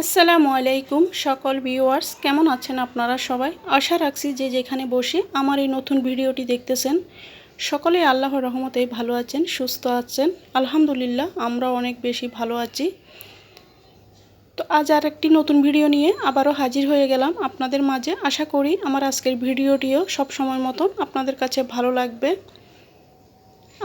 আসসালামু আলাইকুম সকল ভিউয়ার্স, কেমন আছেন আপনারা সবাই? আশা রাখছি যে যেখানে বসে আমার এই নতুন ভিডিওটি দেখতেছেন। সকলে আল্লাহর রহমতেই ভালো আছেন, সুস্থ আছেন। আলহামদুলিল্লাহ আমরা অনেক বেশি ভালো আছি। তো আজ আর একটি নতুন ভিডিও নিয়ে আবারও হাজির হয়ে গেলাম আপনাদের মাঝে। আশা করি আমার আজকের ভিডিওটিও সব সময় মতন আপনাদের কাছে ভালো লাগবে।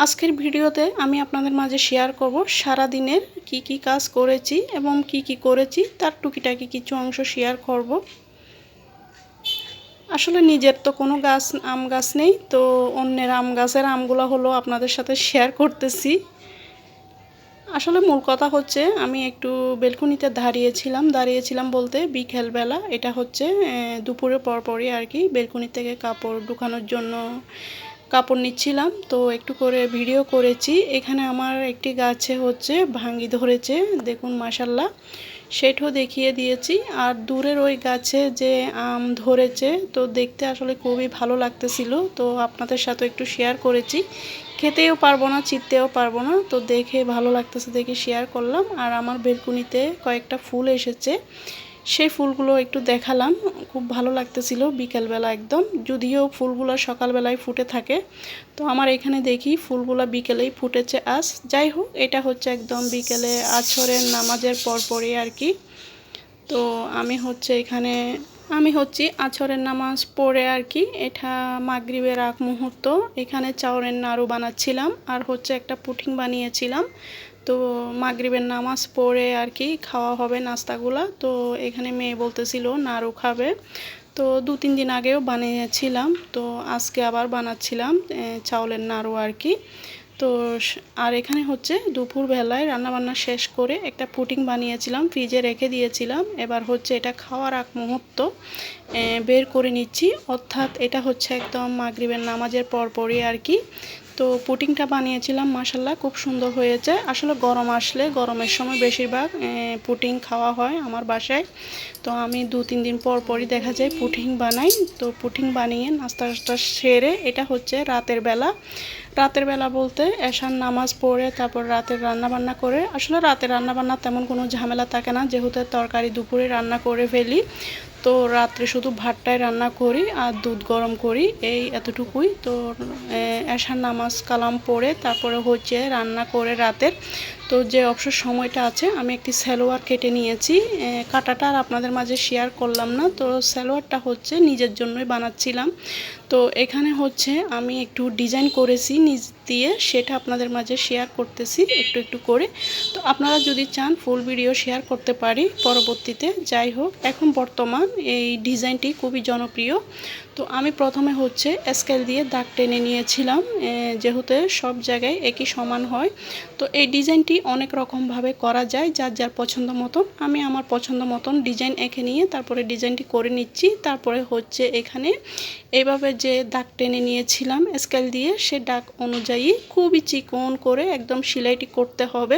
আজকের ভিডিওতে আমি আপনাদের মাঝে শেয়ার করব সারা দিনের কি কি কাজ করেছি এবং কি কি করেছি, তার টুকিটাকি কিছু অংশ শেয়ার করব। আসলে নিজের তো কোনো গাছ, আম গাছ নেই, তো অন্যের আম গাছের আমগুলো হলো আপনাদের সাথে শেয়ার করতেছি। আসলে মূল কথা হচ্ছে, আমি একটু বেলকুনিতে দাঁড়িয়েছিলাম দাঁড়িয়েছিলাম বলতে বিকেলবেলা, এটা হচ্ছে দুপুরের পরপরই আর কি, বেলকুনি থেকে কাপড় ঢুকানোর জন্য কাপড় নিচ্ছিলাম, তো একটু করে ভিডিও করেছি। এখানে আমার একটি গাছে হচ্ছে ভাঙ্গি ধরেছে, দেখুন মাসাল্লাহ সেটাও দেখিয়ে দিয়েছি। আর দূরের ওই গাছে যে আম ধরেছে, তো দেখতে আসলে খুবই ভালো লাগতেছিল। তো আপনাদের সাথে একটু শেয়ার করেছি। খেতেও পারব না চিনতেও পারব না, তো দেখে ভালো লাগতেছে দেখে শেয়ার করলাম। আর আমার বেলকুনিতে কয়েকটা ফুল এসেছে। সেই ফুলগুলো একটু দেখালাম, খুব ভালো লাগতেছিল বিকেলবেলা একদম, যদিও ফুলগুলো সকালবেলায় ফুটে থাকে। তো আমার এখানে দেখি ফুলগুলো বিকেলেই ফুটেছে আজ। যাই হোক, এটা হচ্ছে একদম বিকেলে আছরের নামাজের পরপরই আর কি। তো আমি হচ্ছে এখানে, আমি হচ্ছি আছরের নামাজ পড়ে আর কি। এটা মাগরিবের আগ মুহূর্ত। এখানে চাউরের নাড়ু বানাচ্ছিলাম আর হচ্ছে একটা পুটিং বানিয়েছিলাম। তো মাগরিবের নামাজ পড়ে আর কি খাওয়া হবে নাস্তাগুলা। তো এখানে মেয়ে বলতেছিল নাড়ু খাবে। তো দু, তিন দিন আগেও বানিয়েছিলাম। তো আজকে আবার বানাচ্ছিলাম চাউলের নাড়ু আর কি। তো আর এখানে হচ্ছে দুপুর বেলায় রান্নাবান্না শেষ করে একটা পুটিং বানিয়েছিলাম, ফ্রিজে রেখে দিয়েছিলাম। এবার হচ্ছে এটা খাওয়ার আগ মুহূর্ত বের করে নিচ্ছি। অর্থাৎ এটা হচ্ছে একদম মাগরিবের নামাজের পরপরই আর কি। তো পুটিংটা বানিয়েছিলাম মাসাল্লাহ খুব সুন্দর হয়েছে। আসলে গরম আসলে গরমের সময় বেশিরভাগ পুটিং খাওয়া হয় আমার বাসায়। তো আমি দু, তিন দিন পর পরই দেখা যায় পুটিং বানাই। তো পুটিং বানিয়ে নাস্তা টাস্তা সেরে এটা হচ্ছে রাতের বেলা। রাতের বেলা বলতে এশার নামাজ পড়ে, তারপর রাতের রান্না বান্না করে। আসলে রাতের রান্না বান্না তেমন কোনো ঝামেলা থাকে না। যেহেতু তরকারি দুপুরে রান্না করে ফেলি, তো রাত্রে শুধু ভাতটাই রান্না করি আর দুধ গরম করি, এই এতটুকুই। তো এশার নামাজ কালাম পড়ে, তারপরে হচ্ছে রান্না করে রাতের তো যে অবসর সময়টা আছে, আমি একটি স্যালোয়ার কেটে নিয়েছি। কাটাটা আর আপনাদের মাঝে শেয়ার করলাম না। তো স্যালোয়ারটা হচ্ছে নিজের জন্যই বানাচ্ছিলাম। তো এখানে হচ্ছে আমি একটু ডিজাইন করেছি নিজ দিয়ে, সেটা আপনাদের মাঝে শেয়ার করতেছি একটু একটু করে। তো আপনারা যদি চান ফুল ভিডিও শেয়ার করতে পারি পরবর্তীতে। যাই হোক, এখন বর্তমান এই ডিজাইনটি খুবই জনপ্রিয়। তো আমি প্রথমে হচ্ছে স্কেল দিয়ে দাগ টেনে নিয়েছিলাম। যেহেতু সব জায়গায় একই সমান হয়। তো এই ডিজাইনটি অনেক রকমভাবে করা যায়, যার যার পছন্দ মতন। আমি আমার পছন্দ মতন ডিজাইন এঁকে নিয়ে তারপরে ডিজাইনটি করে নিচ্ছি। তারপরে হচ্ছে এখানে এভাবে যে দাগ টেনে নিয়েছিলাম স্কেল দিয়ে, সে দাগ অনুযায়ী খুবই চিকন করে একদম সেলাইটি করতে হবে।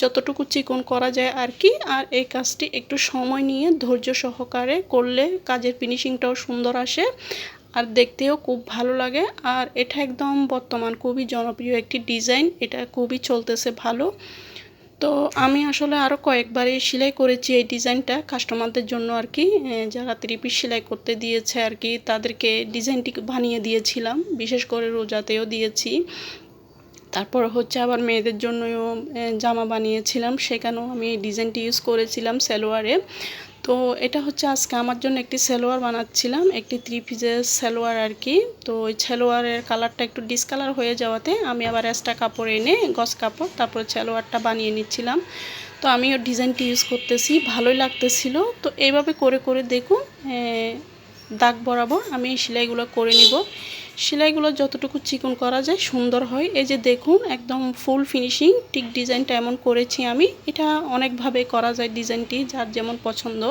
যতটুকু চিকন করা যায় আর কি। আর এই কাজটি একটু সময় নিয়ে ধৈর্য সহকারে করলে কাজের ফিনিশিংটাও সুন্দর আসে। আর দেখতেও খুব ভালো লাগে। আর এটা একদম বর্তমান খুবই জনপ্রিয় একটি ডিজাইন। এটা খুবই চলতেছে ভালো। তো আমি আসলে আরও কয়েকবারই সেলাই করেছি এই ডিজাইনটা কাস্টমারদের জন্য আর কি। যারা ত্রিপিস সেলাই করতে দিয়েছে আর কি, তাদেরকে ডিজাইনটি বানিয়ে দিয়েছিলাম। বিশেষ করে রোজাতেও দিয়েছি। তারপর হচ্ছে আবার মেয়েদের জন্যও জামা বানিয়েছিলাম। সেখানেও আমি ডিজাইনটি ইউজ করেছিলাম সালোয়ারে। তো এটা হচ্ছে আজকে আমার জন্য একটি সালোয়ার বানাচ্ছিলাম, একটি থ্রি পিসের সালোয়ার আর কি। তো ওই সালোয়ারের কালারটা একটু ডিসকালার হয়ে যাওয়াতে আমি আবার এক্সট্রা কাপড় এনে, গস কাপড়, তারপর সালোয়ারটা বানিয়ে নিচ্ছিলাম। তো আমি ওর ডিজাইনটি ইউজ করতেছি, ভালোই লাগতেছিল। তো এইভাবে করে করে দেখুন দাগ বরাবর আমি সেলাইগুলো করে নিব। সেলাইগুলো যতটুকু চিকন করা যায় সুন্দর হয়। এই যে দেখুন, একদম ফুল ফিনিশিং ঠিক ডিজাইনটা এমন করেছি আমি। এটা অনেকভাবে করা যায় ডিজাইনটি যার যেমন পছন্দ।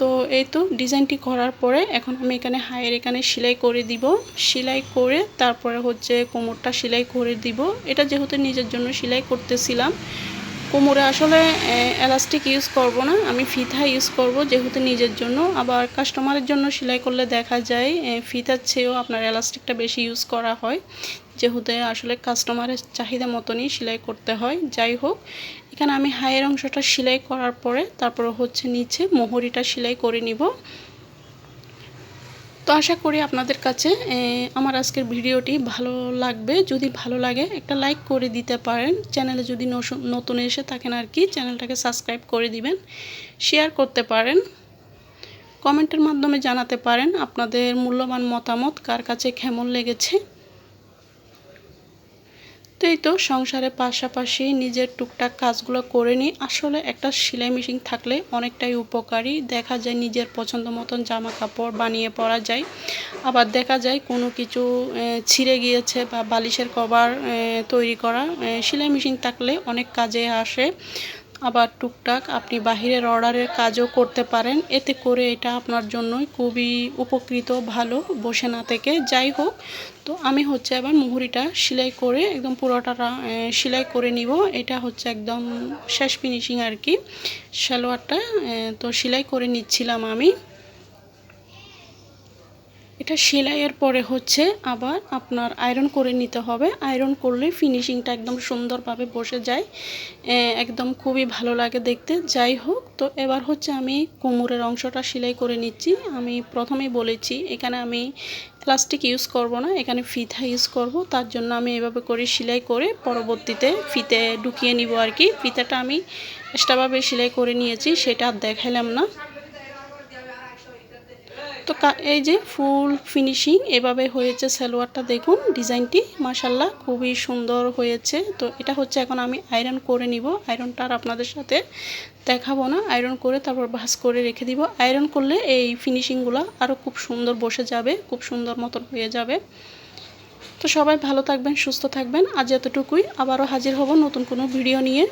তো এই তো ডিজাইনটি করার পরে এখন আমি এখানে হায়ের এখানে সেলাই করে দিব। সেলাই করে তারপরে হচ্ছে কোমরটা সেলাই করে দিব। এটা যেহেতু নিজের জন্য সেলাই করতেছিলাম কোমরে আসলে এলাস্টিক ইউজ করব না। আমি ফিতা ইউজ করব যেহেতু নিজের জন্য। আবার কাস্টমারের জন্য সেলাই করলে দেখা যায় ফিতার চেয়েও আপনার এলাস্টিকটা বেশি ইউজ করা হয়। যেহেতু আসলে কাস্টমারের চাহিদা মতনই সেলাই করতে হয়। যাই হোক, এখানে আমি হায়ের অংশটা সেলাই করার পরে, তারপর হচ্ছে নিচে মোহরিটা সেলাই করে নিব। তো আশা করি আপনাদের কাছে আমার আজকের ভিডিওটি ভালো লাগবে। যদি ভালো লাগে, একটা লাইক করে দিতে পারেন। চ্যানেলে যদি নতুন এসে থাকেন আর কি, চ্যানেলটাকে সাবস্ক্রাইব করে দিবেন, শেয়ার করতে পারেন। কমেন্টের মাধ্যমে জানাতে পারেন আপনাদের মূল্যবান মতামত, কার কাছে কেমন লেগেছে। তো এই তো সংসারের পাশাপাশি নিজের টুকটাক কাজগুলো করে নিই। আসলে একটা সেলাই মেশিন থাকলে অনেকটাই উপকারী। দেখা যায় নিজের পছন্দ মতন জামা কাপড় বানিয়ে পরা যায়। আবার দেখা যায় কোনো কিছু ছিঁড়ে গিয়েছে বা বালিশের কভার তৈরি করা সেলাই মেশিন থাকলে অনেক কাজে আসে। আবার টুকটাক আপনি বাহিরের অর্ডারের কাজও করতে পারেন। এতে করে এটা আপনার জন্যই খুবই উপকৃত, ভালো বসে না থেকে। যাই হোক, তো আমি হচ্ছে আবার মুহুরিটা সেলাই করে একদম পুরোটা সেলাই করে নিব। এটা হচ্ছে একদম শেষ ফিনিশিং আর কি। সালোয়ারটা তো সেলাই করে নিচ্ছিলাম আমি। এটা সেলাইয়ের পরে হচ্ছে আবার আপনার আয়রন করে নিতে হবে। আয়রন করলে ফিনিশিংটা একদম সুন্দরভাবে বসে যায়। একদম খুবই ভালো লাগে দেখতে। যাই হোক, তো এবার হচ্ছে আমি কোমরের অংশটা সেলাই করে নিচ্ছি। আমি প্রথমেই বলেছি, এখানে আমি প্লাস্টিক ইউজ করব না, এখানে ফিতা ইউজ করব। তার জন্য আমি এভাবে করে সেলাই করে পরবর্তীতে ফিতে ঢুকিয়ে নিব আর কি। ফিতাটা আমি এক্সট্রাভাবে সেলাই করে নিয়েছি, সেটা আর দেখালাম না। তো এই যে ফুল ফিনিশিং এভাবে হয়েছে সালোয়ারটা দেখুন, ডিজাইনটি মাসাল্লাহ খুবই সুন্দর হয়েছে। তো এটা হচ্ছে এখন আমি আয়রন করে নিব আয়রনটা আর আপনাদের সাথে দেখাবো না। আয়রন করে তারপর ভাস করে রেখে দিব। আয়রন করলে এই ফিনিশিংগুলো আরও খুব সুন্দর বসে যাবে, খুব সুন্দর মতন হয়ে যাবে। তো সবাই ভালো থাকবেন, সুস্থ থাকবেন। আজ এতটুকুই। আবারও হাজির হব নতুন কোনো ভিডিও নিয়ে।